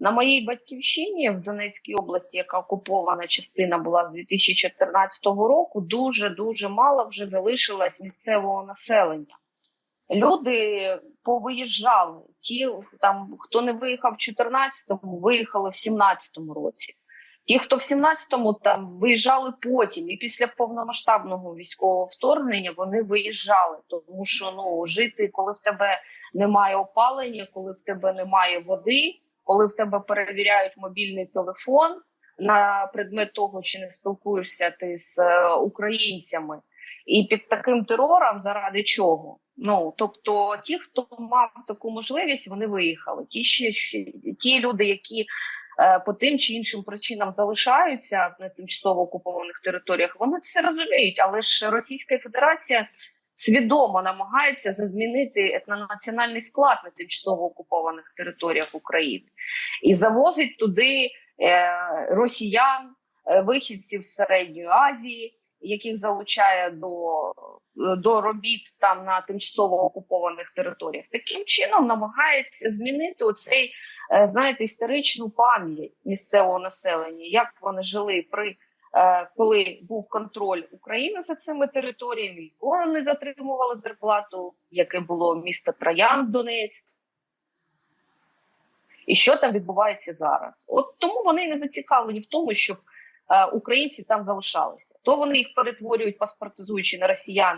На моїй батьківщині в Донецькій області, яка окупована частина була з 2014 року, дуже дуже мало вже залишилось місцевого населення. Люди повиїжджали. Ті, там, хто не виїхав в 14-му, виїхали в 17-му році. Ті, хто в 17-му там виїжджали потім, і після повномасштабного військового вторгнення вони виїжджали, тому що ну жити, коли в тебе немає опалення, коли в тебе немає води, коли в тебе перевіряють мобільний телефон на предмет того, чи не спілкуєшся ти з е, українцями, і під таким терором заради чого? Ну тобто, ті, хто мав таку можливість, вони виїхали. Ті ще ті люди, які е, по тим чи іншим причинам залишаються на тимчасово окупованих територіях, вони це розуміють, але ж Російська Федерація свідомо намагається змінити етнонаціональний склад на тимчасово окупованих територіях України і завозить туди е, росіян, е, вихідців з середньої Азії, яких залучає до, до робіт там на тимчасово окупованих територіях. Таким чином намагається змінити оцей, е, знаєте, історичну пам'ять місцевого населення, як вони жили при. Е, Коли був контроль України за цими територіями, коли вони затримували зарплату, яке було місто Троян Донецьк, і що там відбувається зараз. От тому вони не зацікавлені в тому, щоб е, українці там залишалися. То вони їх перетворюють, паспортизуючи на росіян,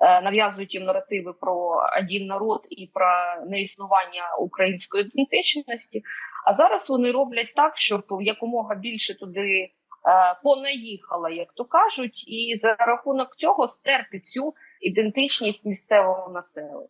е, нав'язують їм наративи про один народ і про неіснування української ідентичності. А зараз вони роблять так, щоб якомога більше туди е, понаїхало, як то кажуть, і за рахунок цього стерти цю ідентичність місцевого населення.